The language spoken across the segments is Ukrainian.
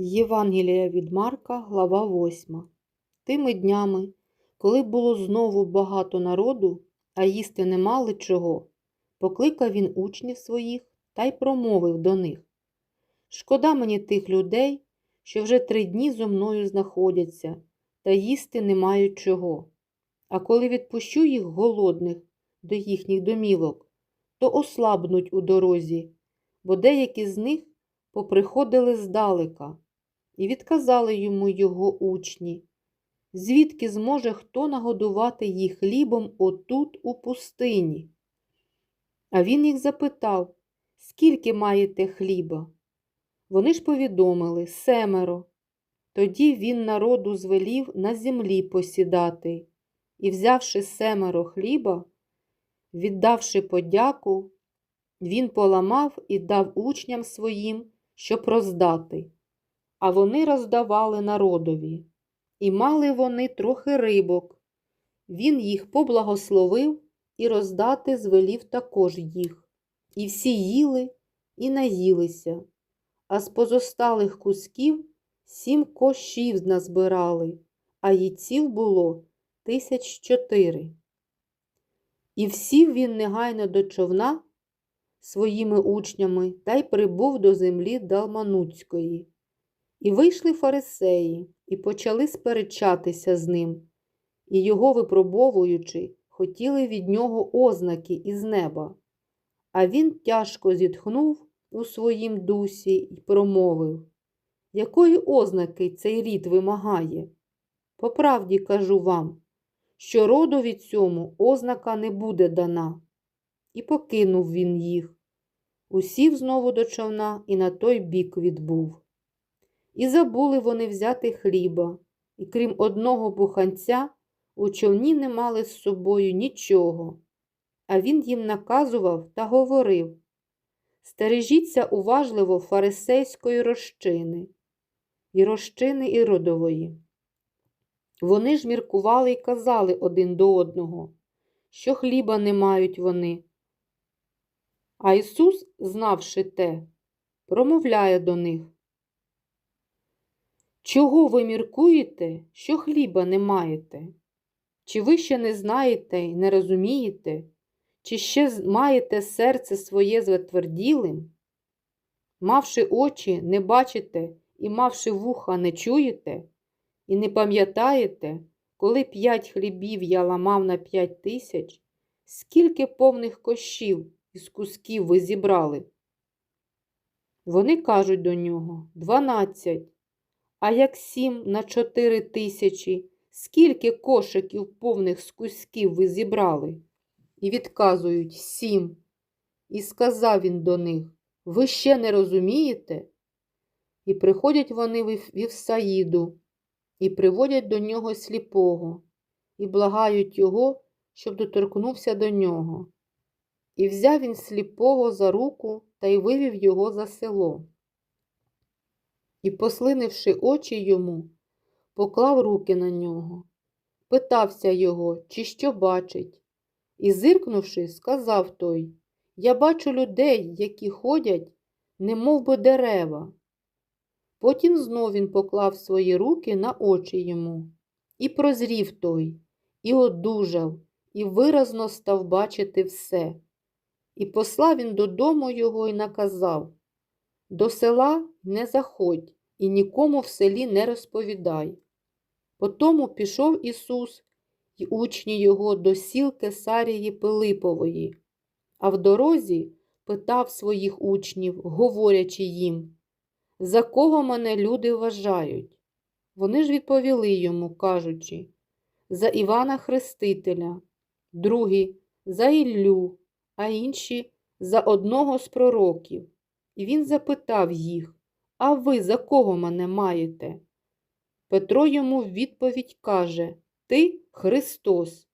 Євангелія від Марка, глава 8. Тими днями, коли було знову багато народу, а їсти не мали чого, покликав він учнів своїх та й промовив до них. Шкода мені тих людей, що вже три дні зо мною знаходяться, та їсти не мають чого. А коли відпущу їх голодних до їхніх домівок, то ослабнуть у дорозі, бо деякі з них поприходили здалека. І відказали йому його учні, звідки зможе хто нагодувати їх хлібом отут, у пустині? А він їх запитав, скільки маєте хліба? Вони ж повідомили семеро. Тоді він народу звелів на землі посідати, і, взявши семеро хліба, віддавши подяку, він поламав і дав учням своїм, щоб роздати а вони роздавали народові. І мали вони трохи рибок. Він їх поблагословив і роздати звелів також їх. І всі їли і наїлися, а з позосталих кусків сім кошів назбирали, а їців було тисяч чотири. І всів він негайно до човна своїми учнями та й прибув до землі Далмануцької. І вийшли фарисеї, і почали сперечатися з ним, і його випробовуючи, хотіли від нього ознаки із неба. А він тяжко зітхнув у своїм дусі і промовив, якої ознаки цей рід вимагає? По правді кажу вам, що родові цьому ознака не буде дана. І покинув він їх. Усів знову до човна і на той бік відбув. І забули вони взяти хліба, і крім одного буханця, у човні не мали з собою нічого. А він їм наказував та говорив Стережіться уважливо фарисейської розчини, і розчини іродової. Вони ж міркували і казали один до одного, що хліба не мають вони. А Ісус, знавши те, промовляє до них. Чого ви міркуєте, що хліба не маєте? Чи ви ще не знаєте і не розумієте, чи ще маєте серце своє затверділим? Мавши очі, не бачите і мавши вуха, не чуєте, і не пам'ятаєте, коли п'ять хлібів я ламав на п'ять тисяч, скільки повних кощів із кусків ви зібрали? Вони кажуть до нього дванадцять. А як сім на чотири тисячі, скільки кошиків повних з кусків ви зібрали? І відказують сім. І сказав він до них Ви ще не розумієте? І приходять вони в Вівсаїду, і приводять до нього сліпого, і благають його, щоб доторкнувся до нього. І взяв він сліпого за руку та й вивів його за село і, послинивши очі йому, поклав руки на нього, питався його, чи що бачить, і, зиркнувши, сказав той Я бачу людей, які ходять, не мов би дерева. Потім знов він поклав свої руки на очі йому, і прозрів той, і одужав, і виразно став бачити все. І послав він додому його і наказав До села не заходь і нікому в селі не розповідай. Потому пішов Ісус і учні його до сіл Кесарії Пилипової, а в дорозі питав своїх учнів, говорячи їм, за кого мене люди вважають? Вони ж відповіли йому, кажучи, за Івана Хрестителя, другі за Іллю, а інші за одного з пророків. І він запитав їх, а ви за кого мене маєте? Петро йому в відповідь каже Ти Христос.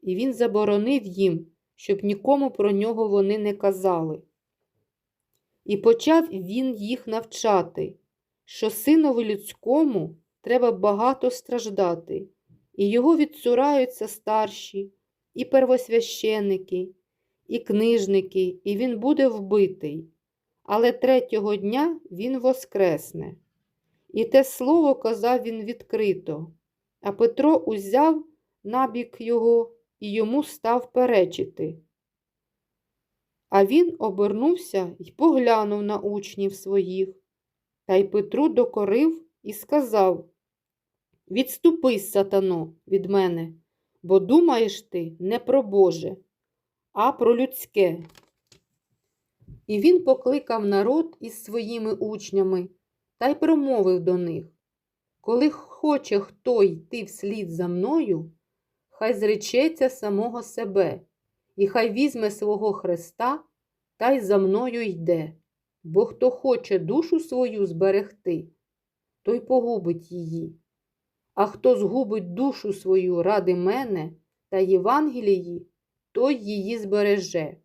І він заборонив їм, щоб нікому про нього вони не казали. І почав він їх навчати, що синові людському треба багато страждати, і його відцураються старші, і первосвященники, і книжники, і він буде вбитий але третього дня він воскресне. І те слово казав він відкрито, а Петро узяв набік його і йому став перечити. А він обернувся й поглянув на учнів своїх, та й Петру докорив і сказав Відступись, сатано, від мене, бо думаєш ти не про Боже, а про людське. І він покликав народ із своїми учнями та й промовив до них Коли хоче хто йти вслід за мною, хай зречеться самого себе, і хай візьме свого Христа та й за мною йде. Бо хто хоче душу свою зберегти, той погубить її. А хто згубить душу свою ради мене та Євангелії, той її збереже.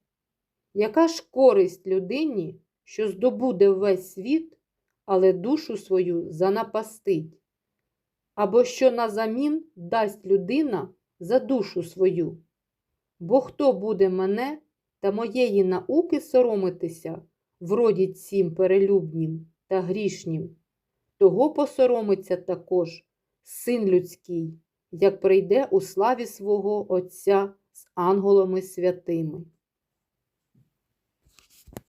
Яка ж користь людині, що здобуде весь світ, але душу свою занапастить? Або що назамін дасть людина за душу свою? Бо хто буде мене та моєї науки соромитися в роді цім перелюбнім та грішнім, того посоромиться також син людський, як прийде у славі свого Отця з ангелами святими.